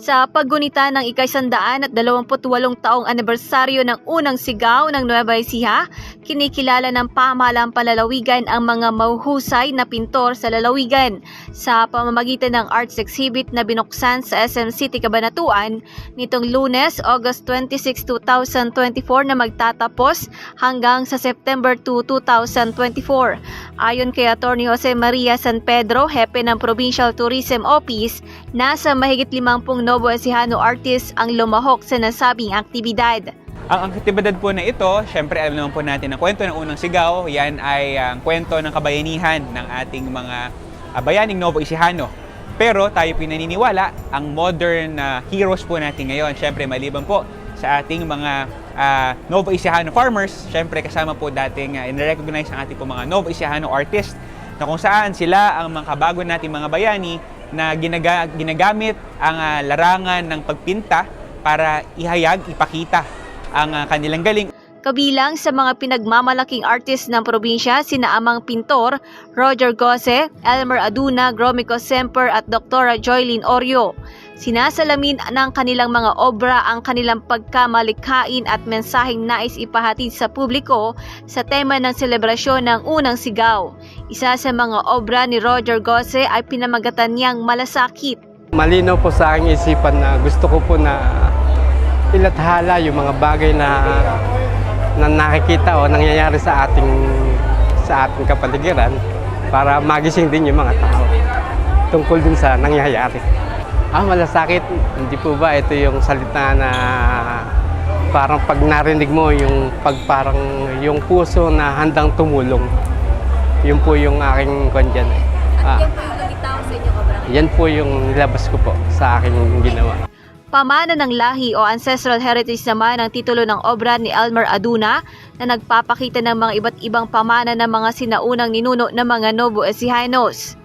Sa paggunita ng ikaisandaan at 28 taong anibersaryo ng unang sigaw ng Nueva Ecija, kinikilala ng pamahalang palalawigan ang mga mahuhusay na pintor sa lalawigan sa pamamagitan ng arts exhibit na binuksan sa SM City Cabanatuan nitong lunes, August 26, 2024 na magtatapos hanggang sa September 2, 2024. Ayon kay Atty. Jose Maria San Pedro, hepe ng Provincial Tourism Office, nasa mahigit 50 Novo Ecijano artists ang lumahok sa nasabing aktibidad. Ang aktibidad po na ito, syempre alam naman po natin ang kwento ng unang sigaw, yan ay ang kwento ng kabayanihan ng ating mga ah, bayaning Novo Ecijano. Pero tayo pinaniniwala, ang modern na heroes po natin ngayon, syempre maliban po sa ating mga ah, Novo Ecijano farmers, syempre kasama po dating uh, in-recognize ang ating po mga Novo Ecijano artists na kung saan sila ang mga kabago nating mga bayani na ginaga- ginagamit ang ah, larangan ng pagpinta para ihayag, ipakita ang ah, kanilang galing. Kabilang sa mga pinagmamalaking artist ng probinsya sina amang pintor Roger Gose, Elmer Aduna, Gromico Semper at Dr. Joylyn Oreo. Sinasalamin ng kanilang mga obra ang kanilang pagkamalikhain at mensaheng nais ipahatid sa publiko sa tema ng selebrasyon ng unang sigaw. Isa sa mga obra ni Roger Gose ay pinamagatan niyang malasakit. Malinaw po sa aking isipan na gusto ko po na ilathala yung mga bagay na na nakikita o nangyayari sa ating sa ating kapaligiran para magising din yung mga tao tungkol din sa nangyayari. Ah, malasakit. Hindi po ba ito yung salita na parang pag narinig mo yung pag parang yung puso na handang tumulong. Yun po yung aking kwan dyan. Ah, po yung lumitaw sa inyong obra. yan po yung nilabas ko po sa aking ginawa. Pamana ng lahi o ancestral heritage naman ang titulo ng obra ni Elmer Aduna na nagpapakita ng mga iba't ibang pamana ng mga sinaunang ninuno ng mga Novo Ecijanos.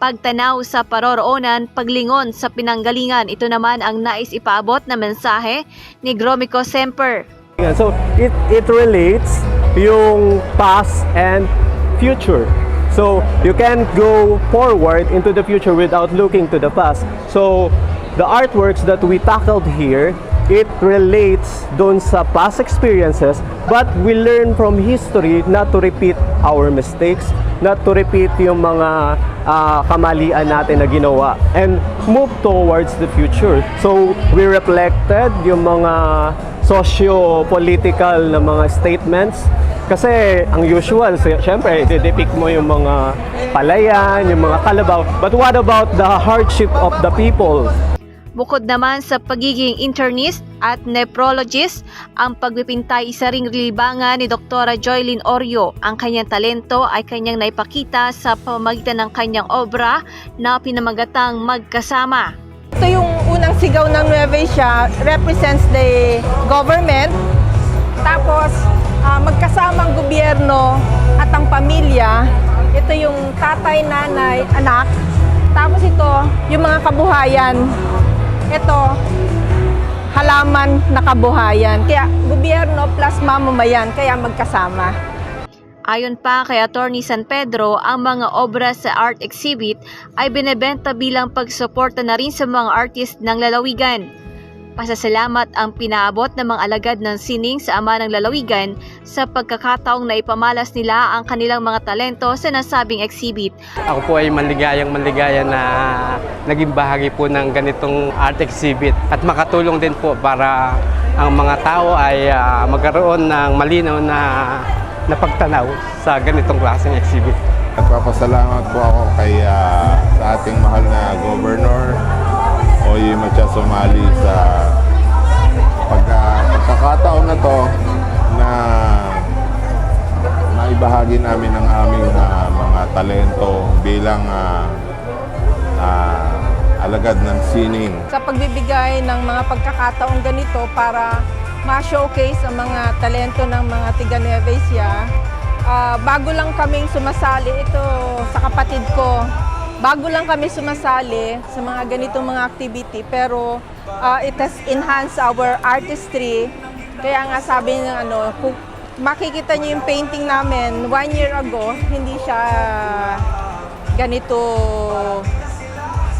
Pagtanaw sa paroroonan, paglingon sa pinanggalingan, ito naman ang nais ipaabot na mensahe ni Gromico Semper. So it it relates yung past and future. So you can't go forward into the future without looking to the past. So the artworks that we tackled here, it relates doon sa past experiences, but we learn from history not to repeat our mistakes, not to repeat yung mga ah, kamalian natin na ginawa and move towards the future. So we reflected yung mga socio-political na mga statements kasi ang usual, syempre, depict mo yung mga palayan, yung mga kalabaw. But what about the hardship of the people? Bukod naman sa pagiging internist at nephrologist, ang pagpipintay isa ring libangan ni Dr. Joylyn Oreo. Ang kanyang talento ay kanyang naipakita sa pamamagitan ng kanyang obra na pinamagatang Magkasama. Ito yung unang sigaw ng Nueva Ecija, represents the government. Tapos, ah, magkasama gobyerno at ang pamilya. Ito yung tatay, nanay, anak. Tapos ito, yung mga kabuhayan. Ito, halaman na kabuhayan. Kaya gobyerno plus mamamayan, kaya magkasama. Ayon pa kay Attorney San Pedro, ang mga obra sa art exhibit ay binebenta bilang pagsuporta na rin sa mga artist ng lalawigan. Pasasalamat ang pinaabot ng mga alagad ng sining sa ama ng lalawigan sa pagkakataong naipamalas nila ang kanilang mga talento sa nasabing exhibit. Ako po ay maligayang maligaya na naging bahagi po ng ganitong art exhibit at makatulong din po para ang mga tao ay ah, magkaroon ng malinaw na, na pagtanaw sa ganitong klaseng exhibit. Nagpapasalamat po ako kay ah, sa ating mahal na Governor Oye Macha Somali sa pagkakataon na to na maibahagi namin ang aming ah, mga talento bilang ah, ah, alagad ng sining. sa pagbibigay ng mga pagkakataong ganito para ma-showcase ang mga talento ng mga tiga Nueva Ecija. Ah, bago lang kaming sumasali ito sa kapatid ko. Bago lang kami sumasali sa mga ganitong mga activity pero ah, it has enhanced our artistry. Kaya nga sabi ng ano, kung makikita niyo yung painting namin one year ago, hindi siya ganito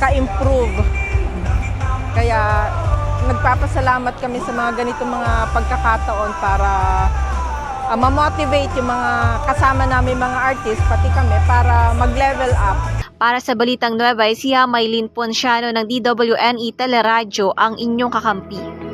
ka-improve. Kaya nagpapasalamat kami sa mga ganitong mga pagkakataon para ah, ma-motivate yung mga kasama namin mga artist, pati kami, para mag-level up. Para sa Balitang Nueva Ecija, Maylin Ponciano ng DWNE Teleradyo ang inyong kakampi.